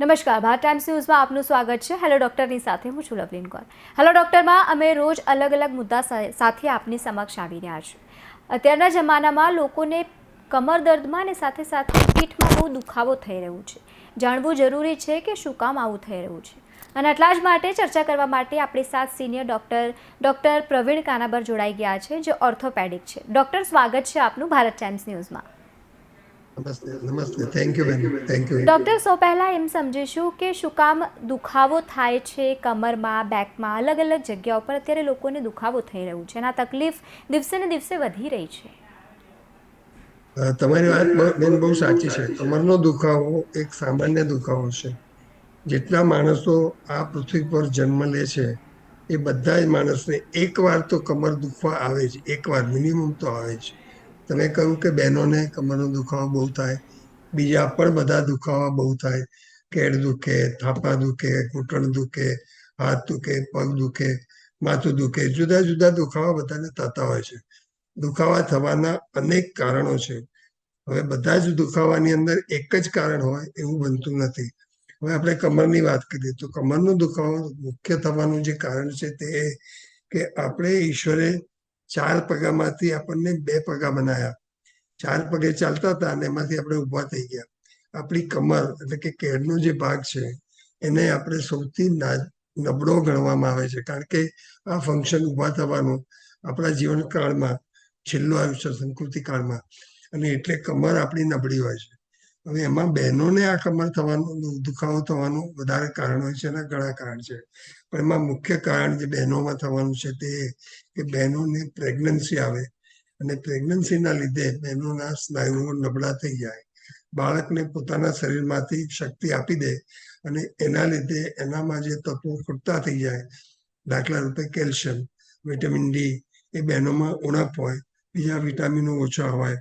નમસ્કાર ભારત ટાઈમ્સ ન્યૂઝમાં આપનું સ્વાગત છે. હેલો ડૉક્ટરની સાથે હું છું લવલીન કૌર. હેલો ડૉક્ટરમાં, અમે રોજ અલગ અલગ મુદ્દા સાથે આપની સમક્ષ આવી રહ્યા છીએ. અત્યારના જમાનામાં લોકોને કમર દર્દમાં અને સાથે સાથે પીઠમાં બહુ દુખાવો થઈ રહ્યો છે. જાણવું જરૂરી છે કે શું કામ આવું થઈ રહ્યું છે. અને એટલા જ માટે ચર્ચા કરવા માટે આપણી સાથ senior doctor doctor Pravin Kanabar જોડાઈ ગયા છે, જે ઓર્થોપેડિક છે. ડૉક્ટર, સ્વાગત છે આપનું ભારત ટાઈમ્સ ન્યૂઝમાં. નમસ્તે નમસ્તે થેન્ક યુ બેન થેન્ક યુ ડૉક્ટર સૌ પહેલાં એમ સમજીશું કે શું કામ દુખાવો થાય છે કમરમાં બેકમાં અલગ અલગ જગ્યાઓ પર અત્યારે લોકોને દુખાવો થઈ રહ્યું છે અને આ તકલીફ દિવસે ને દિવસે વધી રહી છે તમારી વાત બેન બહુ સાચી છે કમરનો દુખાવો એક સામાન્ય દુખાવો છે જેટલા માણસો આ પૃથ્વી પર જન્મ લે છે એ બધા જ માણસને એકવાર તો કમર દુખવા આવે જ એકવાર મિનિમમ તો આવે જ. તમે કહ્યું કે બહેનોને કમરનો દુખાવો બહુ થાય, બીજા પણ બધા દુખાવા બહુ થાય. કેડ દુખે, થાપા દુખે, ઘૂંટણ દુખે, હાથ દુખે, પગ દુખે, માથું દુખે, જુદા જુદા દુખાવા બધાને થતા હોય છે. દુખાવા થવાના અનેક કારણો છે. હવે બધા જ દુખાવાની અંદર એક જ કારણ હોય એવું બનતું નથી. હવે આપણે કમરની વાત કરીએ તો કમરનો દુખાવો મુખ્ય થવાનું જે કારણ છે તે કે આપણે ઈશ્વરે ચાર પગામાંથી આપણને બે પગા બનાવ્યા ચાર પગે ચાલતા હતા અને એમાંથી આપણે ઊભા થઈ ગયા. આપણી કમર એટલે કે કેળનો જે ભાગ છે, એને આપણે સૌથી નબળો ગણવામાં આવે છે. કારણ કે આ ફંક્શન ઊભા થવાનું આપણા જીવનકાળમાં, છેલ્લું આયુષ્ય સંકૃતિ કાળમાં. અને એટલે કમર આપણી નબળી હોય છે. હવે એમાં બહેનોને આ કમર થવાનું, દુખાવો થવાનું વધારે કારણ હોય છે એના ઘણા કારણ છે. પણ એમાં મુખ્ય કારણ જે બહેનોમાં થવાનું છે તે કે બહેનોને પ્રેગ્નન્સી આવે અને પ્રેગ્નન્સીના લીધે બહેનોના સ્નાયુઓ નબળા થઈ જાય. બાળકને પોતાના શરીરમાંથી શક્તિ આપી દે અને એના લીધે એનામાં જે તત્વો ખૂટતા થઈ જાય, દાખલા રૂપે કેલ્શિયમ, વિટામિન ડી એ બહેનોમાં ઉણપ હોય, બીજા વિટામિનો ઓછા હોય,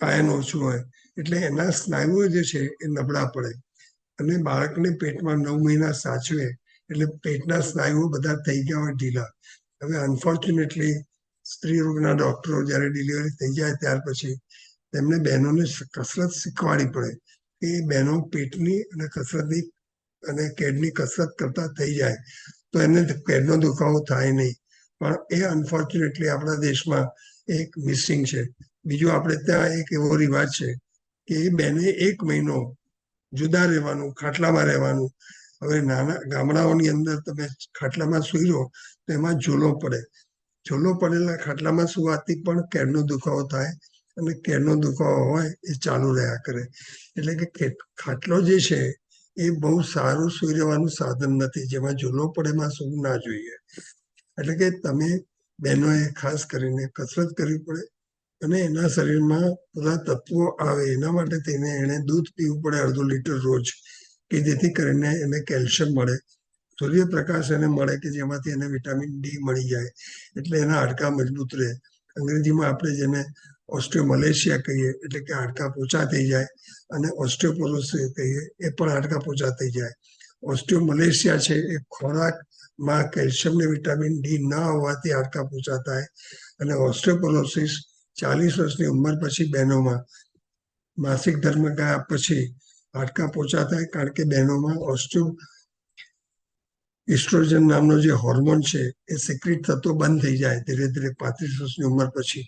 આયન ઓછું હોય એટલે એના સ્નાયુઓ જે છે એ નબળા પડે. અને બાળકને પેટમાં નવ મહિના સાચવે એટલે પેટના સ્નાયુઓ બધા થઈ ગયા હોય ઢીલા. હવે અનફોર્ચ્યુનેટલી સ્ત્રી રોગના ડોક્ટરો જ્યારે ડિલિવરી થઈ જાય ત્યાર પછી તેમને બહેનોને કસરત શીખવાડી પડે એ બહેનો પેટની અને કસરતની અને કેડની કસરત કરતા થઈ જાય. તો એને કેડનો દુખાવો થાય નહીં. પણ એ અનફોર્ચ્યુનેટલી આપણા દેશમાં એક મિસિંગ છે. બીજું આપણે ત્યાં એક એવો રિવાજ છે કે એ બેને એક મહિનો જુદા રહેવાનું, ખાટલામાં રહેવાનું. હવે નાના ગામડાઓની અંદર તમે ખાટલામાં સુઈ રહો તો એમાં ઝોલો પડે. ઝોલો પડેલા ખાટલામાં સુવાથી પણ કેરનો દુખાવો થાય અને કેરનો દુખાવો હોય એ ચાલુ રહ્યા કરે. એટલે કે ખાટલો જે છે એ બહુ સારું સુઈ રહેવાનું સાધન નથી. જેમાં ઝોલો પડે એમાં સૂવું ના જોઈએ. એટલે કે તમે બહેનોએ ખાસ કરીને કસરત કરવી પડે. અને એના શરીરમાં બધા તત્વો આવે, એના માટે તેને એને દૂધ પીવું પડે અડધો લીટર રોજ, કે જેથી કરીને એને કેલ્શિયમ મળે. સૂર્યપ્રકાશ એને મળે કે જેમાંથી એને વિટામિન ડી મળી જાય, એટલે એના હાડકાં મજબૂત રહે. અંગ્રેજીમાં આપણે જેને ઓસ્ટ્રિયોમલેશિયા કહીએ, એટલે કે હાડકા પોચા થઈ જાય, અને ઓસ્ટ્રિયોપોરોસ કહીએ, એ પણ હાડકાં પોચા થઈ જાય. ઓસ્ટ્રિયોમલેશિયા છે એ ખોરાકમાં કેલ્શિયમ ને વિટામિન ડી ન હોવાથી હાડકા પોચા થાય, અને ઓસ્ટિયોપોરોસિસ ચાલીસ વર્ષની ઉંમર પછી બહેનોમાં માસિક ધર્મ ગયા પછી હાડકા પોચા થાય કારણ કે બહેનોમાં ઓસ્ટ્રો ઇસ્ટ્રોજન નામનો જે હોર્મોન છે એ સિક્રિટ થતો બંધ થઈ જાય ધીરે ધીરે પાંત્રીસ વર્ષની ઉંમર પછી.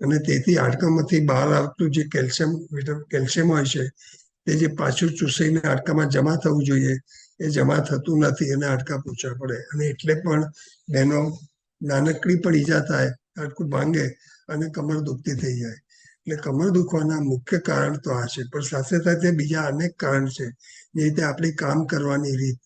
અને તેથી હાડકામાંથી બહાર આવતું જે કેલ્શિયમ કેલ્શિયમ હોય છે, તે જે પાછું ચૂસીને હાડકામાં જમા થવું જોઈએ, એ જમા થતું નથી અને હાડકા પૂછવા પડે. અને એટલે પણ બહેનો નાનકડી પણ ઈજા થાય, હાડકું ભાંગે અને કમર દુખતી થઈ જાય. એટલે કમર દુખવાના મુખ્ય કારણ તો આ છે. પણ સાથે સાથે બીજા અનેક કારણ છે. જે રીતે આપણી કામ કરવાની રીત.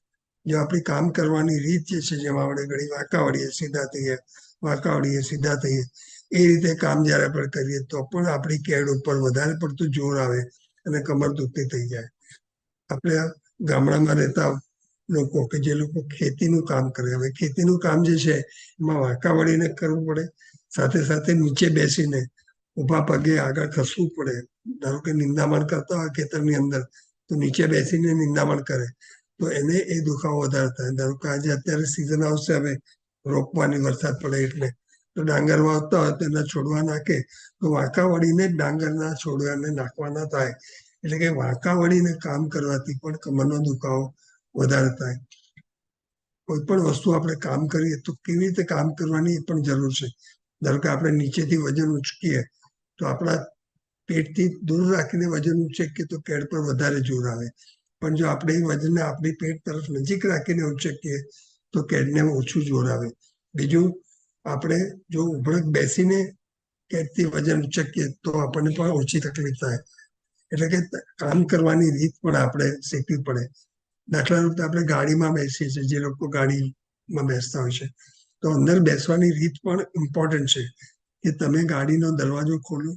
જો આપણી કામ કરવાની રીત જે છે, જેમાં આપણે ઘણી વાંકા સીધા થઈએ વાંકા સીધા થઈએ, એ રીતે કામ જ્યારે આપણે કરીએ, તો પણ આપણી કેડ ઉપર વધારે પડતું જોર આવે અને કમર દુખતી થઈ જાય. આપણે ગામડામાં રહેતા લોકો કે જે લોકો ખેતીનું કામ કરે, હવે ખેતીનું કામ જે છે, એમાં વાંકા વળીને કરવું પડે. સાથે સાથે નીચે બેસીને ઊભા પગે આગળ ખસવું પડે. ધારો કે નિંદામણ કરતા હોય ખેતરની અંદર, તો નીચે બેસીને નિંદામણ કરે. તો એને એ દુખાવો વધારે થાય. ધારો કે આજે અત્યારે સિઝન આવશે, હવે રોપવાની વરસાદ પડે એટલે. તો ડાંગર વાવતા હોય તો એના છોડવા નાખે. તો વાંકા વળીને ડાંગરના છોડવાને નાખવાના થાય. એટલે કે વાંકા વળીને કામ કરવાથી પણ કમરનો દુખાવો વધારે થાય. કોઈ પણ વસ્તુ આપણે કામ કરીએ તો કેવી રીતે કામ કરવાની એ પણ જરૂર છે. ધારો કે આપણે નીચેથી વજન ઉચકીએ, તો આપણા પેટથી દૂર રાખીને વજન ઉચકીએ તો કેડ પર વધારે જોર આવે. પણ જો આપણે વજનને આપણી પેટ તરફ નજીક રાખીને ઉચકીએ, તો કેડને ઓછું જોર આવે. બીજું, આપણે જો ઉભળક બેસીને કેડથી વજન ઉચકીએ, તો આપણને પણ ઓછી તકલીફ થાય. એટલે કે કામ કરવાની રીત પણ આપણે શીખવી પડે. દાખલા રૂપે આપણે ગાડીમાં બેસીએ છીએ, જે લોકો ગાડીમાં બેસતા હોય છે. તો અંદર બેસવાની રીત પણ ઇમ્પોર્ટન્ટ છે કે તમે ગાડીનો દરવાજો ખોલો,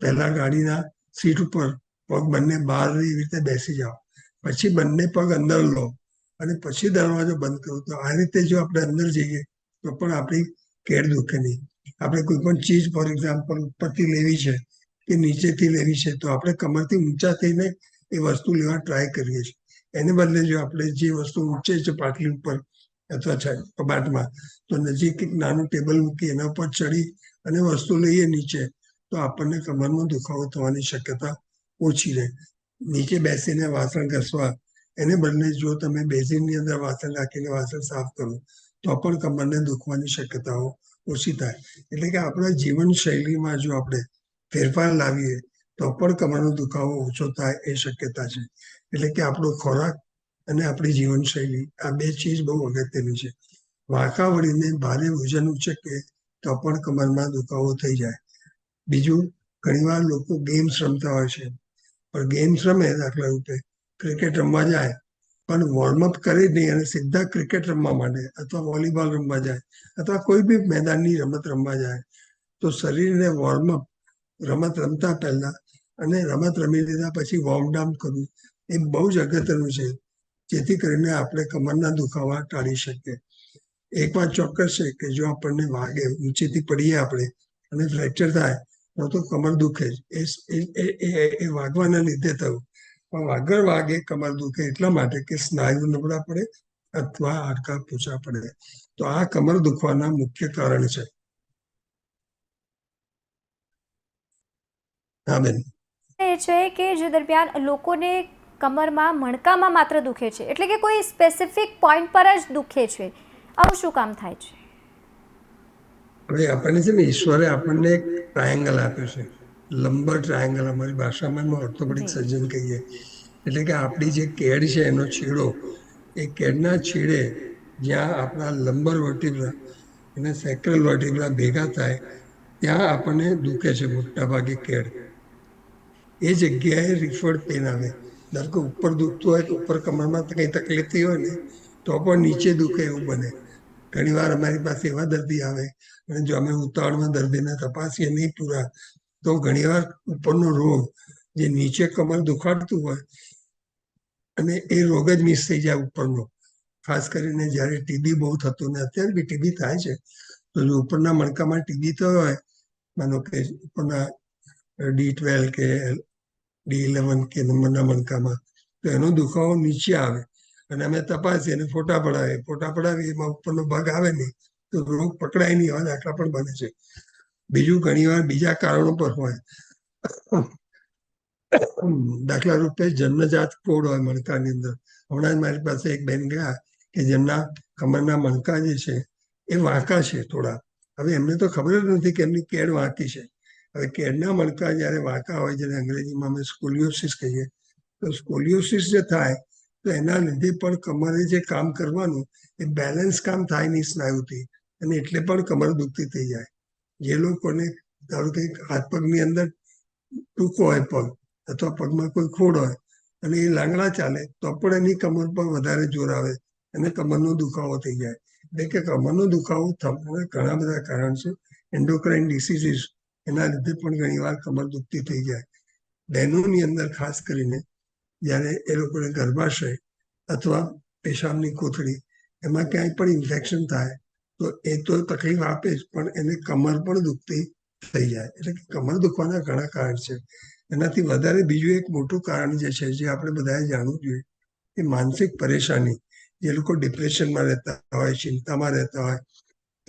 પહેલા ગાડીના સીટ ઉપર પગ બંને બહાર એવી રીતે બેસી જાઓ. પછી બંને પગ અંદર લો અને પછી દરવાજો બંધ કરો. તો આ રીતે જો આપણે અંદર જઈએ તો પણ આપણી કેડ દુખે નહીં. આપણે કોઈ પણ ચીજ ફોર એક્ઝામ્પલ ઉપરથી લેવી છે કે નીચેથી લેવી છે, તો આપણે કમરથી ઊંચા થઈને એ વસ્તુ લેવા ટ્રાય કરીએ છીએ. એને બદલે જો આપણે જે વસ્તુ ઊંચે છે, પાટલી ઉપર અથવા કબાટમાં. તો નજીક એક નાનું ટેબલ મૂકી એના ઉપર ચડી અને વસ્તુ લઈએ નીચે. તો આપણને કમરનો દુખાવો થવાની શક્યતા ઓછી રહે. નીચે બેસીને વાસણ ઘસવા. એને બદલે જો તમે બેઝિનની અંદર વાસણ રાખીને વાસણ સાફ કરો, તો પણ કમરને દુખવાની શક્યતાઓ ઓછી થાય. એટલે કે આપણા જીવન શૈલીમાં જો આપણે ફેરફાર લાવીએ, તો પણ કમરનો દુખાવો ઓછો થાય એ શક્યતા છે. એટલે કે આપણો ખોરાક અને આપણી જીવનશૈલી. આ બે ચીજ બહુ અગત્યની છે. વાંકા વળીને ભારે વજન ઉચકે તો પણ કમરમાં દુખાવો થઈ જાય. બીજું, ઘણીવાર લોકો ગેમ્સ રમતા હોય છે. પણ ગેમ્સ રમે દાખલા રૂપે. ક્રિકેટ રમવા જાય. પણ વોર્મઅપ કરી જ નહીં અને સીધા ક્રિકેટ રમવા માંડે અથવા વોલીબોલ રમવા જાય અથવા કોઈ બી મેદાનની રમત રમવા જાય. તો શરીરને વોર્મઅપ રમત રમતા પહેલા અને રમત રમી લીધા પછી વોર્મ ડાઉન કરવું એ બહુ જ અગત્યનું છે. જેથી કરીને આપણે કમરના દુખાવા ટાળી શકીએ. એક વાત ચોક્કસ છે કે જો આપણને વાગે, ઊંચેથી પડીએ આપણે અને ફ્રેક્ચર થાય, તો તો કમર દુખે જ. એ વાગવાના લીધે થયું. પણ વાગર વાગે, કમર દુખે એટલા માટે કે સ્નાયુ નબળા પડે અથવા હાડકા પૂછા પડે. તો આ કમર દુખવાના મુખ્ય કારણ છે. હા, બેન. એ છે કે જે દરમિયાન લોકોને કમરમાં મણકામાં માત્ર દુખે છે. એટલે કે કોઈ સ્પેસિફિક પોઈન્ટ પર જ દુખે છે. આવું શું કામ થાય છે? હવે આપણને છે ને ઈશ્વરે આપણને એક ટ્રાયંગલ આપ્યું છે. લંબર ટ્રાયંગલ અમારી ભાષામાં એમાં ઓર્થોપેડિક સર્જન કહીએ. એટલે કે આપણી જે કેડ છે એનો છેડો એ કેડના છેડે જ્યાં આપણા લંબર વર્ટિબ્રા અને સેક્રલ વર્ટિબ્રા ભેગા થાય ત્યાં આપણને દુખે છે મોટાભાગે કેડ. એ જગ્યાએ રિફર્ડ પેન આવે. ધારો કે ઉપર દુખતું હોય તો ઉપર કમરમાં કંઈ તકલીફ થઈ હોય ને, તો પણ નીચે દુખે એવું બને. ઘણી વાર અમારી પાસે એવા દર્દી આવે અને જો અમે ઉતાવળમાં દર્દીને તપાસીએ નહીં પૂરા, તો ઘણીવાર ઉપરનો રોગ જે નીચે કમર દુખાડતું હોય અને એ રોગ જ મિસ થઈ જાય ઉપરનો. ખાસ કરીને જ્યારે ટીબી બહુ થતું ને, અત્યારે બી ટીબી થાય છે, તો જો ઉપરના મણકામાં ટીબી થયો હોય, માનો કે ઉપરના ડી ટ્વેલ્વ કે ડી ઇલેવન કે નંબરના મણકામાં તો એનો દુખાવો નીચે આવે. અને અમે તપાસીએ અને ફોટા પડાવીએ. ફોટા પડાવીએ એમાં ઉપરનો ભાગ આવે નહીં. તો રોગ પકડાય નહીં હોય દાખલા પણ બને છે. બીજું ઘણીવાર બીજા કારણો પર હોય. દાખલા રૂપે જન્મજાત કોડ હોય મણકાની અંદર. હમણાં જ મારી પાસે એક બેન ગયા કે જેમના કમરના મણકા જે છે એ વાંકા છે થોડા. હવે એમને તો ખબર જ નથી કે એમની કેડ વાંકી છે. હવે કેડના મણકા જ્યારે વાંકા હોય જેને અંગ્રેજીમાં અમે સ્કોલિયોસિસ કહીએ, તો સ્કોલિયોસિસ જે થાય, તો એના લીધે પણ કમરે જે કામ કરવાનું, એ બેલેન્સ કામ થાય નહીં સ્નાયુથી, અને એટલે પણ કમર દુખતી થઈ જાય. જે લોકોને ધારો કે હાથ પગની અંદર ટૂંકો હોય પગ, અથવા પગમાં કોઈ ખોડ હોય, અને એ લાંગડા ચાલે, તો પણ એની કમર પર વધારે જોર આવે, અને કમરનો દુખાવો થઈ જાય. એટલે કે કમરનો દુખાવો થવાના ઘણા બધા કારણ છે. એન્ડોક્રાઇન ડિસીઝીસ એના લીધે પણ ઘણી વાર કમર દુખતી થઈ જાય. બહેનોની અંદર ખાસ કરીને જ્યારે એ લોકોને ગર્ભાશય અથવા પેશાબની કોથળી એમાં ક્યાંય પણ ઇન્ફેક્શન થાય, તો એ તો તકલીફ આપે જ, પણ એને કમર પણ દુખતી થઈ જાય. એટલે કે કમર દુખવાના ઘણા કારણ છે. એનાથી વધારે બીજું એક મોટું કારણ જે છે, જે આપણે બધાએ જાણવું જોઈએ, એ માનસિક પરેશાની. જે લોકો ડિપ્રેશનમાં રહેતા હોય, ચિંતામાં રહેતા હોય,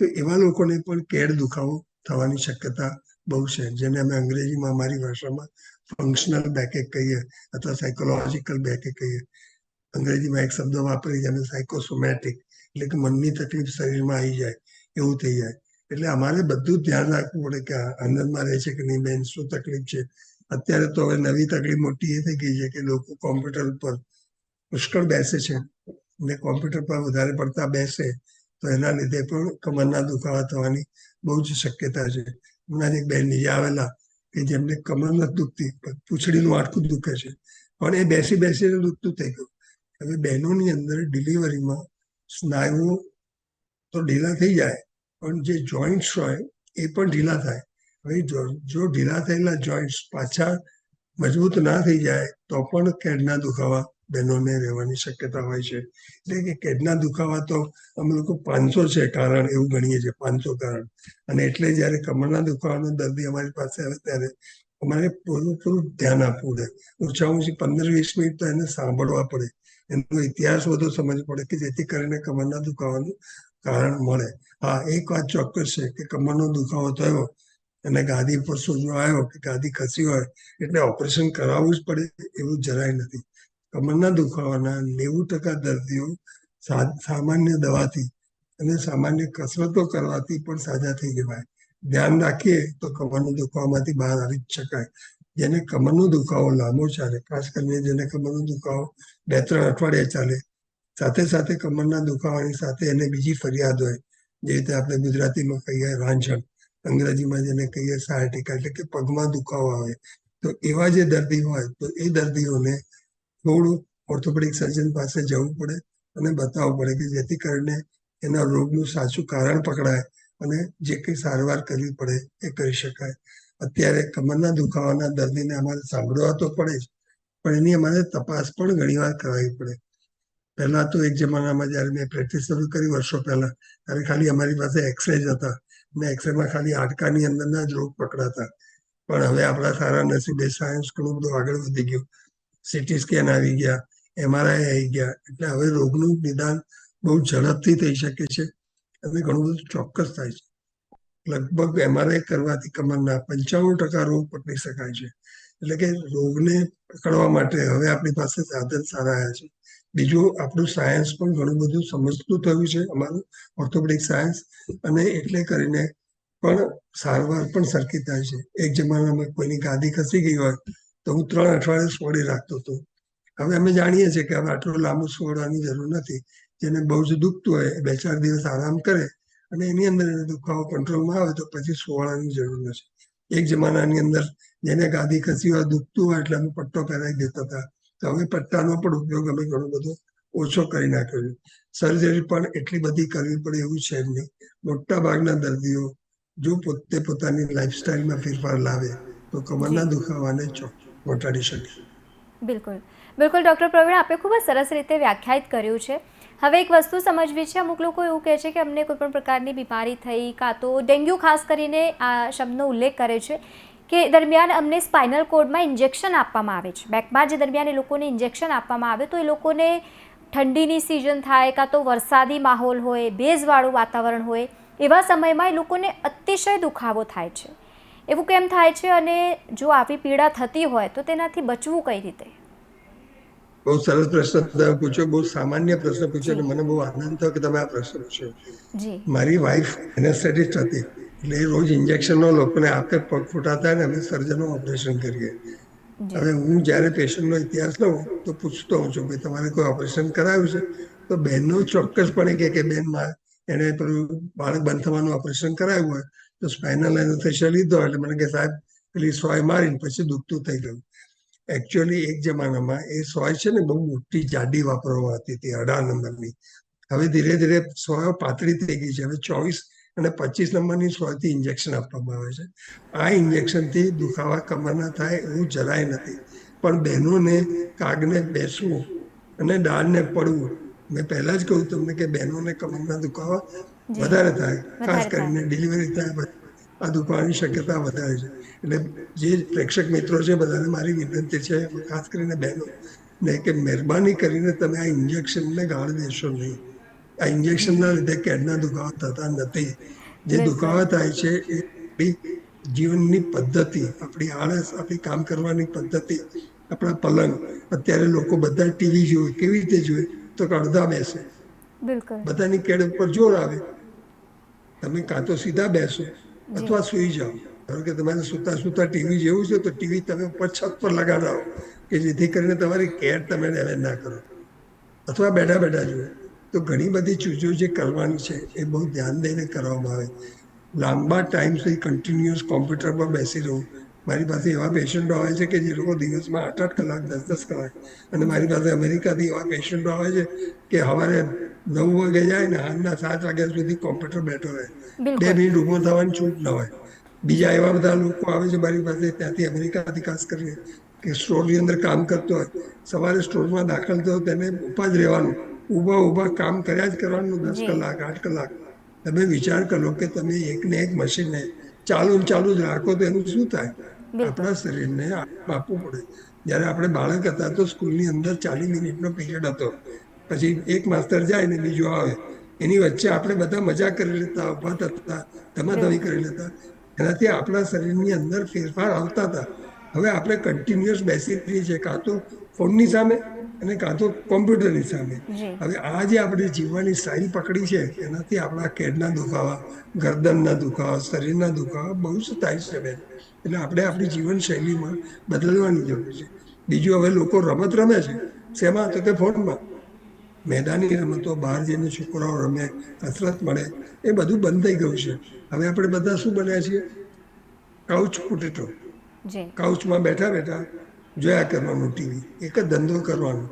તો એવા લોકોને પણ કેડ દુખાવો થવાની શક્યતા બહુ છે. જેને અમે અંગ્રેજીમાં અમારી ભાષામાં ફંક્શનલ બેકેક કહીએ અથવા સાયકોલોજીકલ બેકેક કહીએ. અંગ્રેજીમાં એક શબ્દ વાપરી જેને સાયકોસોમેટિક એટલે કે મનની તકલીફ શરીરમાં આવી જાય, એવું થઈ જાય. એટલે અમારે બધું ધ્યાન રાખવું પડે કે આનંદમાં રહે છે કે નહીં, બેન, શું તકલીફ છે? અત્યારે તો હવે નવી તકલીફ મોટી એ થઈ ગઈ છે કે લોકો કોમ્પ્યુટર ઉપર પુષ્કળ બેસે છે. અને કોમ્પ્યુટર પર વધારે પડતા બેસે તો એના લીધે પણ કમરના દુખાવા થવાની બહુ જ શક્યતા છે. હમણાં એક બેન નીચે આવેલા કે જેમને કમર નથી દુખતી, પણ હાડકું દુખે છે. પણ એ બેસી બેસીને દુખતું થઈ ગયું. હવે બહેનોની અંદર ડિલિવરીમાં સ્નાયુઓ તો ઢીલા થઈ જાય, પણ જે જોઈન્ટ્સ હોય એ પણ ઢીલા થાય. હવે જો ઢીલા થયેલા જોઈન્ટ્સ પાછા મજબૂત ના થઈ જાય તો પણ કેડના દુખાવા બહેનોને રહેવાની શક્યતા હોય છે. એટલે કે કેડના દુખાવા તો અમે લોકો પાંચસો છે, કારણ એવું ગણીએ છીએ, પાંચસો કારણ. અને એટલે જ્યારે કમરના દુખાવાનો દર્દી અમારી પાસે આવે ત્યારે અમારે પૂરું પૂરું ધ્યાન આપવું પડે. ઓછામાં ઓછી પંદર વીસ મિનિટ તો એને સાંભળવા પડે. એનો ઇતિહાસ બધો સમજ પડે કે જેથી કરીને કમરના દુખાવાનું કારણ મળે. હા, એક વાત ચોક્કસ છે કે કમરનો દુખાવો થયો અને ગાદી પર સોજો આવ્યો કે ગાદી ખસી હોય. એટલે ઓપરેશન કરાવવું જ પડે એવું જરાય નથી. કમરના દુખાવાના નેવું ટકા દર્દીઓ સામાન્ય દવાથી અને સામાન્ય કસરતો કરવાથી પણ સાજા થઈ જવાય. ધ્યાન રાખીએ તો કમરનો દુખાવામાંથી બહાર આવી જ શકાય. જેને કમરનો દુખાવો લાંબો ચાલે, ખાસ કરીને જેને કમરનો દુખાવો બે ત્રણ અઠવાડિયા ચાલે, સાથે સાથે કમરના દુખાવાની સાથે એને બીજી ફરિયાદ હોય, જે રીતે આપણે ગુજરાતીમાં કહીએ રાંઝણ, અંગ્રેજીમાં જેને કહીએ સાયટિકા એટલે કે પગમાં દુખાવો આવે. તો એવા જે દર્દી હોય તો એ દર્દીઓને થોડું ઓર્થોપેડિક સર્જન પાસે જવું પડે અને બતાવવું પડે કે જેથી કરીને એના રોગનું સાચું કારણ પકડાય અને જે કંઈ સારવાર કરવી પડે એ કરી શકાય. અત્યારે કમરના દુખાવાના દર્દીને અમારે સાંભળવા તો પડે જ, પણ એની અમારે તપાસ પણ ઘણીવાર કરાવવી પડે. પહેલા તો એક જમાનામાં જ્યારે મેં પ્રેક્ટિસ શરૂ કરી વર્ષો પહેલા, ત્યારે ખાલી અમારી પાસે એક્સરે જ હતા અને એક્સરેમાં ખાલી હાડકાની અંદરના જ રોગ પકડાતા. પણ હવે આપણા સારા નસીબે સાયન્સ ઘણું બધું આગળ વધી ગયું. સીટી સ્કેન આવી ગયા એમઆરઆઈ આવી ગયા. એટલે હવે રોગનું નિદાન બહુ ઝડપથી થઈ શકે છે અને ઘણું બધું ચોક્કસ થાય છે. લગભગ એમઆરઆઈ કરવાથી કમરના પંચાવન ટકા રોગ પકડી શકાય છે. એટલે કે રોગને પકડવા માટે હવે આપણી પાસે સાધન સારા આવ્યા છે. બીજું, આપણું સાયન્સ પણ ઘણું બધું સમજતું થયું છે, અમારું ઓર્થોપેડિક સાયન્સ અને એટલે કરીને પણ સારવાર પણ સરખી થાય છે. એક જમાનામાં કોઈની ગાદી ખસી ગઈ હોય તો હું ત્રણ અઠવાડિયે સોડી રાખતો હતો. હવે અમે જાણીએ છીએ કે હવે આટલું લાંબુ સોડવાની જરૂર નથી. જેને બહુ જ દુખતું હોય બે ચાર દિવસ આરામ કરે અને એની અંદર દુખાવો કંટ્રોલમાં આવે તો પછી સોળાની જરૂર નથી. એક જમાનાની અંદર જેને ગાદી ખસી હોય દુખતું હોય એટલે અમે પટ્ટો પહેરાવી દેતા હતા. તો હવે પટ્ટાનો પણ ઉપયોગ અમે ઘણો બધો ઓછો કરી નાખ્યો છે. સર્જરી પણ એટલી બધી કરવી પડે એવું છે નહીં. મોટા ભાગના દર્દીઓ જો પોતે પોતાની લાઈફસ્ટાઈલમાં ફેરફાર લાવે તો કમરના દુખાવાને ચોક ઘટાડી શકીએ બિલકુલ. બિલકુલ, ડૉક્ટર પ્રવીણ, આપે ખૂબ જ સરસ રીતે વ્યાખ્યાયિત કર્યું છે. હવે એક વસ્તુ સમજવી છે, અમુક લોકો એવું કહે છે કે અમને કોઈ પણ પ્રકારની બીમારી થઈ કાં તો ડેન્ગ્યુ ખાસ કરીને આ શબ્દનો ઉલ્લેખ કરે છે કે દરમિયાન અમને સ્પાઇનલ કોડમાં ઇન્જેક્શન આપવામાં આવે છે. બેકમાં જે દરમિયાન એ લોકોને ઇન્જેક્શન આપવામાં આવે તો એ લોકોને ઠંડીની સિઝન થાય કાં તો વરસાદી માહોલ હોય, ભેજવાળું વાતાવરણ હોય, એવા સમયમાં એ લોકોને અતિશય દુખાવો થાય છે. એવું કેમ થાય છે અને જો આવી પીડા થતી હોય તો તેનાથી બચવું કઈ રીતે? બહુ સરસ પ્રશ્ન તમે પૂછ્યો બહુ સામાન્ય પ્રશ્ન પૂછ્યો અને મને બહુ આનંદ થયો કે તમે આ પ્રશ્ન પૂછ્યો. મારી વાઈફ એનેસ્થેટિસ્ટ હતી એટલે રોજ ઇન્જેક્શનો લોકોને આપે પગ ફૂટાતા ને અમે સર્જનો ઓપરેશન કરીએ. હવે હું જ્યારે પેશન્ટનો ઇતિહાસ લઉં તો પૂછતો હોઉં છું કે તમારે કોઈ ઓપરેશન કરાવ્યું છે? તો બહેનનો ચોક્કસપણે કે બેનમાં એને પેલું બાળક બંધ થવાનું ઓપરેશન કરાવ્યું હોય તો સ્પાઇનલ એનેસ્થેસિયા લીધો એટલે મને કે સાહેબ, પેલી સોય મારીને પછી દુખતું થઈ ગયું. એકચ્યુઅલી એક જમાનામાં એ સોય છે ને બહુ મોટી જાડી વાપરવામાં આવતી હતી, અઢાર નંબરની. હવે ધીરે ધીરે સોય પાતળી થઈ ગઈ છે. હવે ચોવીસ અને પચીસ નંબરની સોયથી ઇન્જેક્શન આપવામાં આવે છે. આ ઇન્જેક્શનથી દુખાવા કમરના થાય એવું જરાય નથી. પણ બહેનોને કાગને બેસવું અને ડાળને પડવું, મેં પહેલા જ કહ્યું તમને કે બહેનોને કમરના દુખાવા. વધારે થાય. ખાસ કરીને ડિલિવરી થાય આ દુખાવાની શક્યતા વધારે છે. એટલે જે પ્રેક્ષક મિત્રો છે બધાને મારી વિનંતી છે ખાસ કરીને બહેનો ને કે મહેરબાની કરીને તમે આ ઇન્જેક્શનને ગાળ દેશો નહીં. આ ઇન્જેક્શનના લીધે કેડના દુખાવા થતા નથી. જે. દુખાવા થાય છે એ જીવનની પદ્ધતિ આપણી આળસ આપણી કામ કરવાની પદ્ધતિ આપણા પલંગ અત્યારે લોકો બધા ટીવી જોવે કેવી રીતે જોવે? તો કે અડધા બેસે. બધાની કેડ ઉપર જોર આવે. તમે કાં તો સીધા બેસો અથવા સૂઈ જાઓ. ધારો કે તમારે સૂતા સૂતા ટીવી જેવું છે તો ટીવી તમે ઉપર છત પર લગાડાવો કે જેથી કરીને તમારી કેર તમે ડેમેજ ના કરો. અથવા બેઠા બેઠા જુઓ. તો ઘણી બધી ચીજો જે કરવાની છે એ બહુ ધ્યાન દઈને કરવામાં આવે. લાંબા ટાઈમ સુધી કન્ટિન્યુઅસ કોમ્પ્યુટર પર બેસી રહું. મારી પાસે એવા પેશન્ટો આવે છે કે જે લોકો દિવસમાં આઠ આઠ કલાક દસ દસ કલાક અને મારી પાસે અમેરિકાથી એવા પેશન્ટો આવે છે કે સવારે નવ વાગે જાય ને સાંજના સાત વાગ્યા સુધી કોમ્પ્યુટર બેઠો રહે. બે મિનિટ ઊભો થવાની છૂટ ન હોય. બીજા એવા બધા લોકો આવે છે મારી પાસે ત્યાંથી અમેરિકાથી ખાસ કરીને કે સ્ટોરની અંદર કામ કરતો હોય. સવારે સ્ટોરમાં દાખલ થયો તેને ઊભા જ રહેવાનું. ઊભા ઊભા કામ કર્યા જ કરવાનું દસ કલાક આઠ કલાક. તમે વિચાર કરો કે તમે એક ને એક મશીનને ચાલુ ને ચાલુ જ રાખો તો એનું શું થાય? આપણા શરીરને આપવું પડે. જ્યારે આપણે બાળક હતા તો સ્કૂલની અંદર ચાલીસ મિનિટનો પીરિયડ હતો. પછી એક માસ્તર જાય ને બીજો આવે. એની વચ્ચે આપણે બધા મજા કરી લેતા ઊભા થતા ધમાધમી કરી લેતા. એનાથી આપણા શરીરની અંદર ફેરફાર આવતા હતા. હવે આપણે કન્ટિન્યુઅસ બેસી રહીએ છીએ કાં તો ફોનની સામે અને કાં તો કોમ્પ્યુટરની સામે. હવે આ જે આપણે જીવવાની સારી પકડી છે એનાથી આપણા કેડના દુખાવા ગરદનના દુખાવા શરીરના દુખાવા બહુ જ થાય છે બેન. એટલે આપણે આપણી જીવનશૈલીમાં બદલવાની જરૂર છે. બીજું હવે લોકો રમત રમે છે. શેમાં? તો તે ફોનમાં. મેદાની રમતો બહાર જઈને છોકરાઓ રમે કસરત મળે એ બધું બંધ થઈ ગયું છે. હવે આપણે બધા શું બન્યા છીએ? કાઉચ પોટેટો કાઉચમાં બેઠા બેઠા જોયા કરવાનું ટીવી એક જ ધંધો કરવાનો.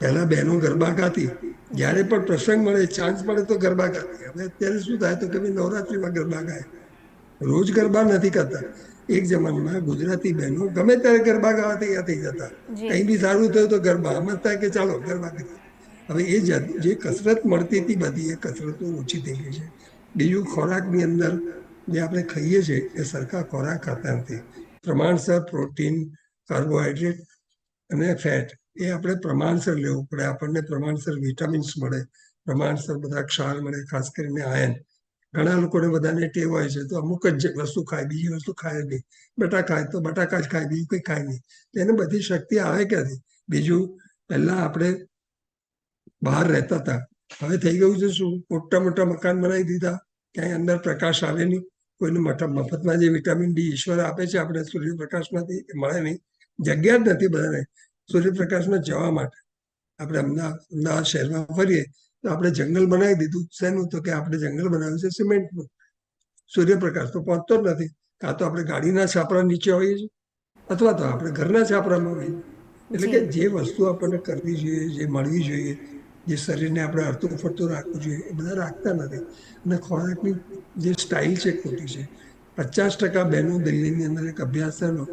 પહેલા બહેનો ગરબા ગાતી જ્યારે પણ પ્રસંગ મળે ચાન્સ મળે તો ગરબા ગાતી. હવે અત્યારે શું થાય? તો કે ભાઈ નવરાત્રિમાં ગરબા ગાય. રોજ ગરબા નથી કરતા એક જમાનામાં ગુજરાતી બહેનો ગમે ત્યારે ગરબા ગાવા તૈયાર થઈ જતા. કંઈ બી સારું થયું તો ગરબા આમ જ થાય કે ચાલો ગરબા કરીએ. હવે એ જ કસરત મળતી હતી બધી, એ કસરતો ઓછી થઈ ગઈ છે. બીજું ખોરાકની અંદર જે આપણે ખાઈએ છીએ એ સરખા ખોરાક ખાતા નથી પ્રમાણસર પ્રોટીન, કાર્બોહાઈડ્રેટ અને ફેટ, એ આપણે પ્રમાણસર લેવું પડે. આપણને પ્રમાણસર વિટામિન્સ મળે, પ્રમાણસર બધા ક્ષાર મળે, ખાસ કરીને આયન. ઘણા લોકોને બધાને ટેવ હોય છે, તો અમુક જ વસ્તુ ખાય, બીજી વસ્તુ ખાય નહીં. બટાકા ખાય, તો બટાકા જ ખાય, બીજું કંઈ ખાય નહીં. એને બધી શક્તિ આવે ક્યાંથી? બીજું, પહેલાં આપણે બહાર રહેતા હતા. હવે થઈ ગયું છે શું? મોટા મોટા મકાન બનાવી દીધા. ક્યાંય અંદર પ્રકાશ આવે નહીં. કોઈને મફતમાં જે વિટામિન ડી ઈશ્વર આપે છે આપણે સૂર્યપ્રકાશમાંથી મળે નહીં. જગ્યા જ નથી બધાને સૂર્યપ્રકાશમાં જવા માટે. આપણે અમદાવાદ અમદાવાદ શહેરમાં ફરીએ તો આપણે જંગલ બનાવી દીધું. શેનું? તો કે આપણે જંગલ બનાવ્યું છે સિમેન્ટનું. સૂર્યપ્રકાશ તો પહોંચતો જ નથી. કાં તો આપણે ગાડીના છાપરા નીચે હોઈએ છીએ અથવા તો આપણે ઘરના છાપરામાં હોઈએ. એટલે કે જે વસ્તુ આપણને કરવી જોઈએ જે મળવી જોઈએ જે શરીરને આપણે હરતું ફરતું રાખવું જોઈએ એ બધા રાખતા નથી. અને ખોરાકની જે સ્ટાઇલ છે ખોટી છે. પચાસ ટકા બહેનો દિલ્હીની અંદર એક અભ્યાસ થયેલો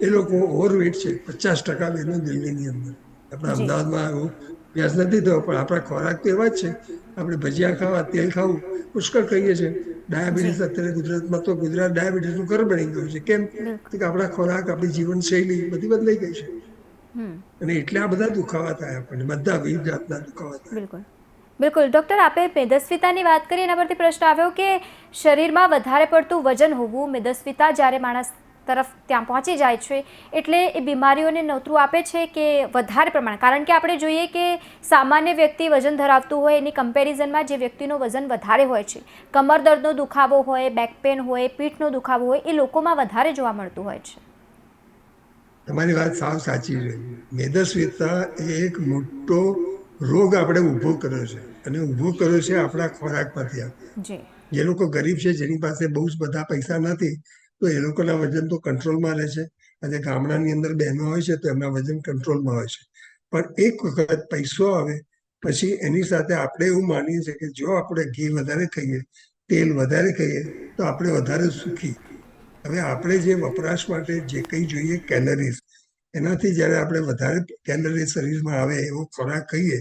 એ લોકો ઓવરવેટ છે. પચાસ ટકા બહેનો દિલ્હીની અંદર. આપણા અમદાવાદમાં એવો અભ્યાસ નથી થયો પણ આપણા ખોરાક તો એવા જ છે. આપણે ભજીયા ખાવા તેલ ખાવું પુષ્કળ કહીએ છીએ. ડાયાબિટીસ અત્યારે ગુજરાતમાં તો ગુજરાત ડાયાબિટીસનું ઘર બની ગયું છે. કેમ? કે આપણા ખોરાક આપણી જીવનશૈલી બધી બદલાઈ ગઈ છે. અને એટલે આ બધા દુખાવા થાય આપણને બધા વિવિધ જાતના દુખાવા થાય. બિલકુલ. બિલકુલ. ડૉક્ટર આપે મેદસ્વીતાની વાત કરી એના પરથી પ્રશ્ન આવ્યો કે શરીરમાં વધારે પડતું વજન હોવું મેદસ્વીતા જ્યારે માણસ તરફ ત્યાં પહોંચી જાય છે એટલે એ બીમારીઓને નોતરું આપે છે કે વધારે પ્રમાણ? કારણ કે આપણે જોઈએ કે સામાન્ય વ્યક્તિ વજન ધરાવતું હોય એની કમ્પેરિઝનમાં જે વ્યક્તિનું વજન વધારે હોય છે કમર દર્દનો દુખાવો હોય બેક પેન હોય પીઠનો દુખાવો હોય એ લોકોમાં વધારે જોવા મળતું હોય છે. તમારી વાત સાવ સાચી છે. મેદસ્વીતા એ એક મોટો રોગ આપણે ઊભો કર્યો છે. અને ઊભો કર્યો છે આપણા ખોરાકમાંથી. જે લોકો ગરીબ છે જેની પાસે બહુ જ બધા પૈસા નથી તો એ લોકોના વજન તો કંટ્રોલમાં રહે છે. અને ગામડાની અંદર બહેનો હોય છે તો એમના વજન કંટ્રોલમાં હોય છે. પણ એક વખત પૈસો આવે પછી એની સાથે આપણે એવું માનીએ છીએ કે જો આપણે ઘી વધારે ખાઈએ તેલ વધારે ખાઈએ તો આપણે વધારે સુખી. હવે આપણે જે વપરાશ માટે જે કંઈ જોઈએ કેલરીઝ એનાથી જ્યારે આપણે વધારે કેલરી શરીરમાં આવે એવો ખોરાક ખાઈએ,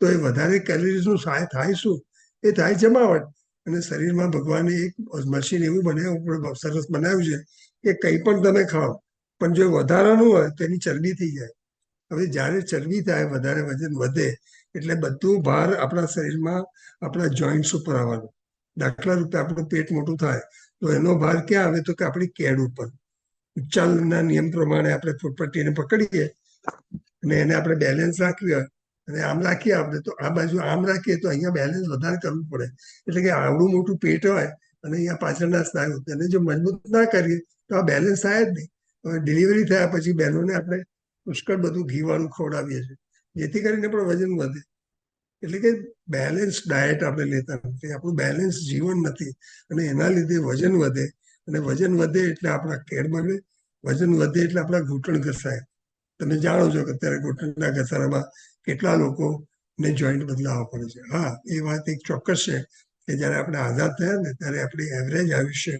તો એ વધારે કેલરીઝનું સહાય થાય શું? એ થાય જમાવટ. અને શરીરમાં ભગવાને એક મશીન એવું બનાવ્યું સરસ બનાવ્યું છે, કે કંઈ પણ તમે ખાઓ, પણ જો વધારાનું હોય તો એની ચરબી થઈ જાય. હવે જ્યારે ચરબી થાય, વધારે વજન વધે, એટલે બધું ભાર આપણા શરીરમાં આપણા જોઈન્ટ્સ ઉપર આવવાનું. દાખલા રૂપે આપણું પેટ મોટું થાય તો એનો ભાર ક્યાં આવે તો કે આપણી કેડ ઉપર. ઉચ્ચાલનના નિયમ પ્રમાણે આપણે ફૂટપટ્ટીને પકડીએ અને એને આપણે બેલેન્સ રાખીએ અને આમ રાખીએ આપણે તો આ બાજુ આમ રાખીએ તો અહીંયા બેલેન્સ વધારે કરવું પડે. એટલે કે આવડું મોટું પેટ હોય અને અહીંયા પાછળના સ્નાયુ એને જો મજબૂત ના કરીએ તો આ બેલેન્સ થાય જ નહીં. હવે ડિલિવરી થયા પછી બહેનોને આપણે પુષ્કળ બધું ઘીવાનું ખવડાવીએ છીએ. જેથી કરીને પણ વજન વધે. એટલે કે બેલેન્સ ડાયટ આપણે લેતા નથી. આપણું બેલેન્સ જીવન નથી. અને એના લીધે વજન વધે. અને વજન વધે એટલે આપણા કેડ બગડે વજન વધે એટલે આપણા ઘૂંટણ ઘસાય. તમે જાણો છો કે અત્યારે ઘૂંટણના ઘસારામાં કેટલા લોકોને જોઈન્ટ બદલાવા પડે છે. હા, એ વાત એક ચોક્કસ છે કે જ્યારે આપણે આઝાદ થયા ને ત્યારે આપણી એવરેજ આયુષ્ય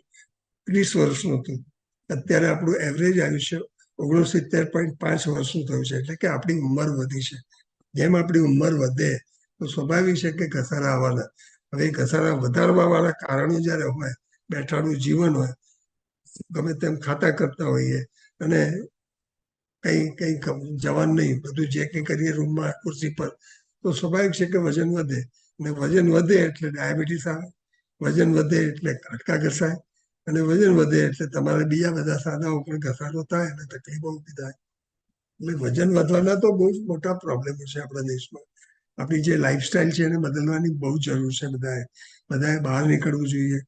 ત્રીસ વર્ષનું હતું. અત્યારે આપણું એવરેજ આયુષ્ય ઓગણસિત્તેર પોઈન્ટ પાંચ વર્ષનું થયું છે. એટલે કે આપણી ઉંમર વધી છે. જેમ આપણી ઉંમર વધે તો સ્વાભાવિક છે કે ઘસારા આવવાના હવે ઘસારા વધારવા વાળા કારણો જ્યારે હોય, બેઠાનું જીવન હોય, ગમે તેમ ખાતા કરતા હોઈએ અને કઈ કઈ જવાન નહીં, બધું જે કંઈ કરીએ રૂમમાં, ખુરશી પર, તો સ્વાભાવિક છે કે વજન વધે. અને વજન વધે એટલે ડાયાબિટીસ આવે, વજન વધે એટલે હાડકા ઘસાય, અને વજન વધે એટલે તમારે બીજા બધા સાદાઓ પણ ઘસારો થાય, અને તકલીફો ઊભી થાય. એટલે વજન વધવાના તો બહુ જ મોટા પ્રોબ્લેમો છે આપણા દેશમાં. આપણી જે લાઈફસ્ટાઈલ છે એને બદલવાની બહુ જરૂર છે બધાએ. બધાએ બહાર નીકળવું જોઈએ.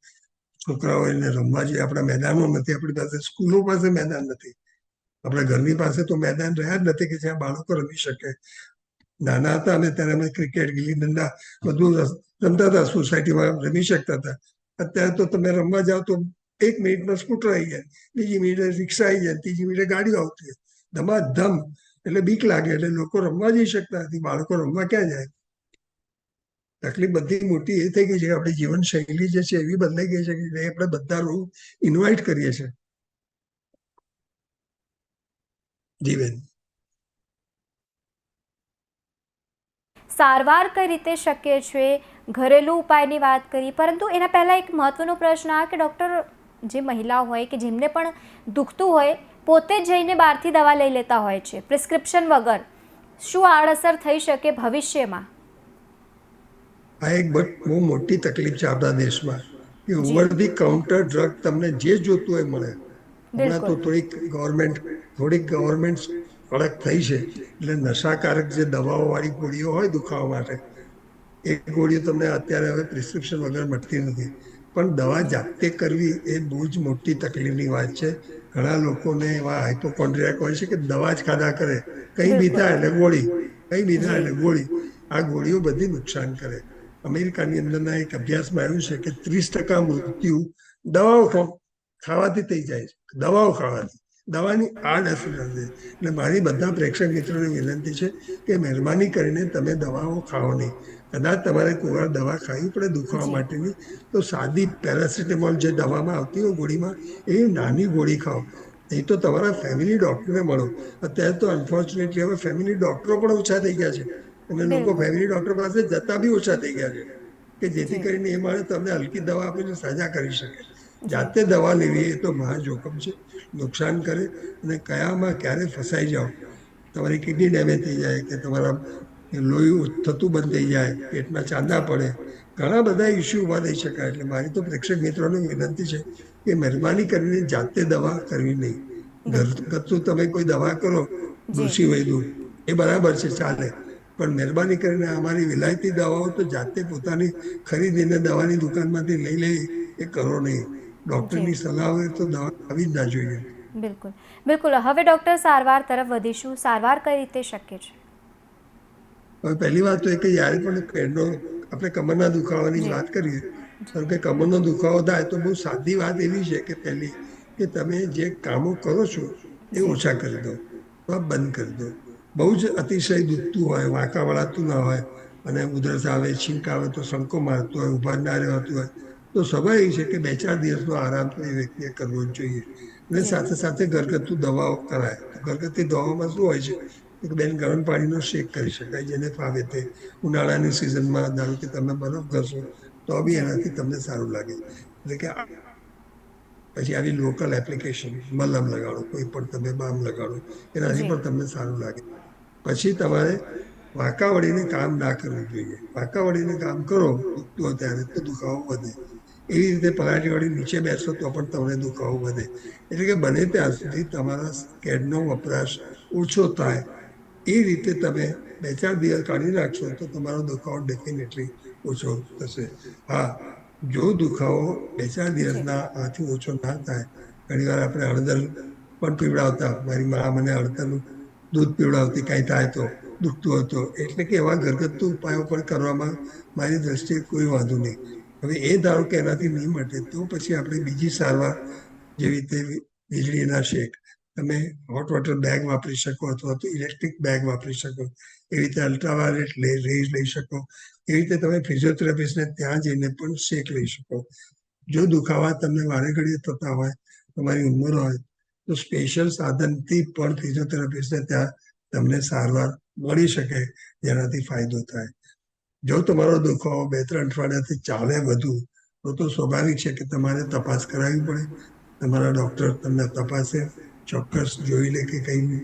છોકરાઓ એને રમવા જોઈએ. આપણા મેદાનો નથી, આપણી પાસે સ્કૂલો પાસે મેદાન નથી. આપણા ઘરની પાસે તો મેદાન રહ્યા જ નથી કે જ્યાં બાળકો રમી શકે. નાના હતા અને ત્યારે અમે ક્રિકેટ ગીલી દંડા બધું રમતા હતા સોસાયટીમાં રમી શકતા હતા. અત્યારે તો તમે રમવા જાઓ તો એક મિનિટમાં સ્કૂટર આવી જાય. બીજી મિનિટે રિક્ષા આવી જાય. ત્રીજી મિનિટે ગાડીઓ આવતી હોય. ધમાધમ એટલે બીક લાગે, એટલે લોકો રમવા જઈ શકતા નથી, બાળકો રમવા ક્યાં જાય? તકલીફ બધી મોટી એ થઈ ગઈ છે આપણી જીવનશૈલી જે છે એવી બદલાઈ ગઈ છે કે આપણે બધા રૂમ ઇન્વાઇટ કરીએ છીએ. જીવન. સારવાર કઈ રીતે શક્ય છે? ઘરેલું ઉપાયની વાત કરી, પરંતુ એના પહેલાં એક મહત્વનો પ્રશ્ન આ કે ડૉક્ટર જે મહિલાઓ હોય કે જેમને પણ દુખતું હોય પોતે જ જઈને બહારથી દવા લઈ લેતા હોય છે. પ્રિસ્ક્રિપ્શન વગર શું આડઅસર થઈ શકે ભવિષ્યમાં? આ એક બહુ બહુ મોટી તકલીફ છે આપણા દેશમાં. કે ઓવર ધી કાઉન્ટર ડ્રગ તમને જે જોતું હોય મળે. હમણાં તો થોડીક ગવર્મેન્ટ થોડીક ગવર્મેન્ટ કડક થઈ છે. એટલે નશાકારક જે દવાઓ વાળી ગોળીઓ હોય દુખાવા માટે એ ગોળીઓ તમને અત્યારે હવે પ્રિસ્ક્રિપ્શન વગર મળતી નથી. પણ દવા જાતે કરવી એ બહુ જ મોટી તકલીફની વાત છે. ઘણા લોકોને એવા હાઇપોકોન્ડ્રિયાક હોય છે કે દવા જ ખાધા કરે. કંઈ બી થાય એટલે ગોળી. કંઈ બી થાય એટલે ગોળી. આ ગોળીઓ બધી નુકસાન કરે. અમેરિકાની અંદરના એક અભ્યાસમાં આવ્યું છે કે ત્રીસ ટકા મૃત્યુ દવાઓ ખાવાથી થઈ જાય છે. દવાઓ ખાવાથી. દવાની આડઅસર છે. એટલે મારી બધા પ્રેક્ષક મિત્રોને વિનંતી છે કે મહેરબાની કરીને તમે દવાઓ ખાઓ નહીં. કદાચ તમારે કોઈ વાર દવા ખાવી પડે દુખાવા માટેની તો સાદી પેરાસિટેમોલ જે દવામાં આવતી હોય ગોળીમાં એ નાની ગોળી ખાઓ. નહીં તો તમારા ફેમિલી ડૉક્ટરને મળો. અત્યારે તો અનફોર્ચ્યુનેટલી હવે ફેમિલી ડૉક્ટરો પણ ઓછા થઈ ગયા છે. અને લોકો ફેમિલી ડૉક્ટર પાસે જતા બી ઓછા થઈ ગયા છે. કે જેથી કરીને એ માણસ તમને હલકી દવા આપીને સાજા કરી શકે. જાતે દવા લેવી એ તો મહા જોખમ છે. નુકસાન કરે અને કયામાં ક્યારે ફસાઈ જાઓ. તમારી કિડની ડેમેજ થઈ જાય કે તમારા લોહી થતું બંધ થઈ જાય પેટમાં ચાંદા પડે. ઘણા બધા ઇસ્યુ ઊભા થઈ શકાય. એટલે મારી તો પ્રેક્ષક મિત્રોને વિનંતી છે કે મહેરબાની કરીને જાતે દવા કરવી નહીં. ઘરગથ્થુ તમે કોઈ દવા કરો કૃષિ વૈદુ એ બરાબર છે ચાલે. પણ મહેરબાની કરીને અમારી વિલાયતી દવાઓ તો જાતે પોતાની ખરીદીને દવાની દુકાનમાંથી લઈ લે એ કરો નહીં. ડૉક્ટરની સલાહ હોય તો દવા આવી જ ના જોઈએ. બિલકુલ. બિલકુલ. હવે ડૉક્ટર સારવાર તરફ વધીશું. સારવાર કઈ રીતે શક્ય છે? હવે પહેલી વાત તો એ કે જ્યારે પણ પેટનો આપણે કમરના દુખાવાની વાત કરીએ કારણ કે કમરનો દુખાવો થાય તો બહુ સાદી વાત એવી છે કે પહેલી કે તમે જે કામો કરો છો એ ઓછા કરી દો અથવા બંધ કરી દો. બહુ જ અતિશય દુખતું હોય વાંકા વળાતું ના હોય અને ઉધરસ આવે છીંક આવે તો સંકો મારતું હોય ઊભા ના રહેવાતું હોય તો સ્વાભાવિક છે કે બે ચાર દિવસનો આરામ તો એ વ્યક્તિએ કરવો જ જોઈએ. અને સાથે સાથે ઘરગથ્થુ દવાઓ કરાય. ઘરગથ્થુ દવાઓમાં શું હોય છે? એક બેન ગરમ પાણીનો શેક કરી શકાય જેને ફાવે તે ઉનાળાની સિઝનમાં ધારો કે તમે બરફ કરશો તો બી એનાથી તમને સારું લાગે. એટલે કે પછી આવી લોકલ એપ્લિકેશન મલમ લગાડો કોઈ પણ તમે બામ લગાડો એનાથી પણ તમને સારું લાગે. પછી તમારે વાંકા વળીને કામ ના કરવું જોઈએ. વાંકા વળીને કામ કરો દુખતું ત્યારે તો દુખાવો વધે. એવી રીતે પલાઠી વળી નીચે બેસો તો પણ તમને દુખાવો વધે. એટલે કે બને ત્યાં સુધી તમારા સ્કેડનો વપરાશ ઓછો થાય. એ રીતે તમે બે ચાર દિવસ કાઢી રાખશો તો તમારો દુખાવો ડેફિનેટલી ઓછો થશે. હા, જો દુખાવો બે ચાર દિવસના આથી ઓછો ના થાય, ઘણીવાર આપણે હળદર પણ પીવડાવતા, મારી મા મને હળદરનું દૂધ પીવડાવતી કાંઈ થાય તો દુખતું હતું એટલે કે એવા ઘરગથ્થુ ઉપાયો પણ કરવામાં મારી દ્રષ્ટિએ કોઈ વાંધો નહીં. હવે એ ધારો કે એનાથી નહીં મટે, તો પછી આપણે બીજી સારવાર જેવી રીતે વીજળીના શેક તમે હોટ વોટર બેગ વાપરી શકો અથવા તો ઇલેક્ટ્રિક બેગ વાપરી શકો, એવી રીતે અલ્ટ્રાવાયોલેટ રેઝ લઈ શકો, એવી રીતે તમે ફિઝિયોથેરાપિસ્ટને ત્યાં જઈને પણ શેક લઈ શકો. જો દુખાવા તમને વારે ઘડીએ થતા હોય, તમારી ઉંમર હોય, તો સ્પેશિયલ સાધનથી પણ ફિઝિયોથેરાપિસ્ટને ત્યાં તમને સારવાર મળી શકે, જેનાથી ફાયદો થાય. જો તમારો દુખાવો બે, ત્રણ અઠવાડિયાથી ચાલે વધુ, તો તો સ્વાભાવિક છે કે તમારે તપાસ કરાવવી પડે, તમારા ડૉક્ટર તમને તપાસે ચોક્કસ જોઈ લે કે કંઈ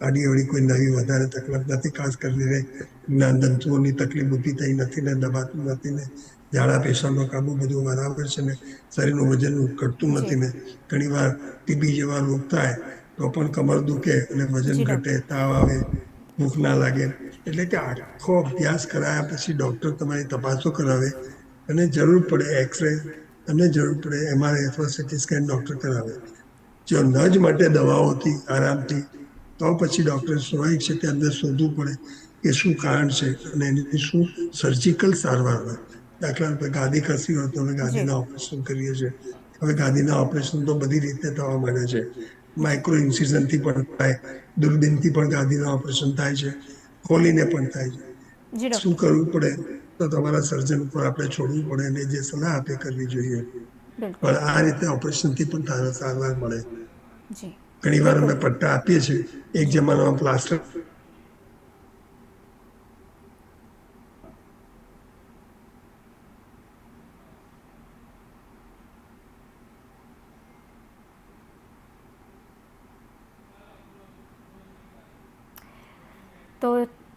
આડી અવળી કોઈ નવી વધારે તકલીફ નથી ખાસ કરીને જ્ઞાનતંતુઓની તકલીફ ઊભી થઈ નથી ને દબાતું નથી ને ઝાડા પેશાબનો કાબુ બધું બરાબર છે ને શરીરનું વજન ઘટતું નથી ને ઘણીવાર ટીબી જેવા રોગ થાય તો પણ કમર દુખે અને વજન ઘટે તાવ આવે ભૂખ ના લાગે. એટલે કે આખો અભ્યાસ કરાયા પછી ડૉક્ટર તમારી તપાસો કરાવે અને જરૂર પડે એક્સરે અને જરૂર પડે એમઆરઆઈ અથવા સીટી સ્કેન ડૉક્ટર કરાવે. જો ન જ માટે દવાઓથી આરામથી તો પછી ડૉક્ટર સ્વાભાવિક છે કે અંદર શોધવું પડે કે શું કારણ છે અને એની શું સર્જિકલ સારવાર હોય. દાખલા રૂપે ગાદી ખસી હોય તો અમે ગાદીના ઓપરેશન કરીએ છીએ. હવે ગાદીના ઓપરેશન તો બધી રીતે થવા માંડે છે. માઇક્રો ઇન્સિઝનથી પણ થાય દૂરબીનથી પણ ગાદીના ઓપરેશન થાય છે ખોલીને પણ થાય છે. શું કરવું પડે? તો તમારા સર્જન ઉપર આપણે છોડવું પડે અને જે સલાહ આપે કરવી જોઈએ. પણ આ રીતે ઓપરેશનથી પણ સારા સારવાર મળે. ઘણી વાર અમે પટ્ટા આપીએ છીએ. એક જમાનામાં પ્લાસ્ટર તો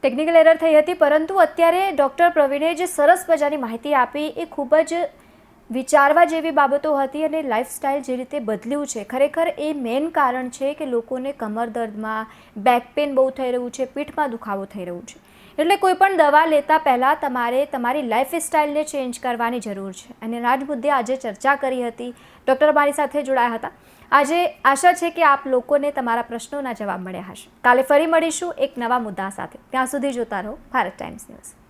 ટેકનિકલ એરર થઈ હતી પરંતુ અત્યારે ડૉક્ટર પ્રવીણે જે સરસ મજાની માહિતી આપી એ ખૂબ જ વિચારવા જેવી બાબતો હતી અને લાઈફસ્ટાઈલ જે રીતે બદલ્યું છે, ખરેખર એ મેઇન કારણ છે કે લોકોને કમર દર્દમાં બેક પેન બહુ થઈ રહ્યું છે, પીઠમાં દુખાવો થઈ રહ્યું છે. એટલે કોઈ પણ દવા લેતા પહેલાં તમારે તમારી લાઈફ સ્ટાઇલને ચેન્જ કરવાની જરૂર છે. અને આ જ મુદ્દે આજે ચર્ચા કરી હતી ડૉક્ટર મારી સાથે જોડાયા હતા. આજે આશા છે કે આપ લોકોને તમારા પ્રશ્નોના જવાબ મળ્યા હશે. કાલે ફરી મળીશું એક નવા મુદ્દા સાથે. ત્યાં સુધી જોતા રહો, ભારત ટાઈમ્સ ન્યૂઝ.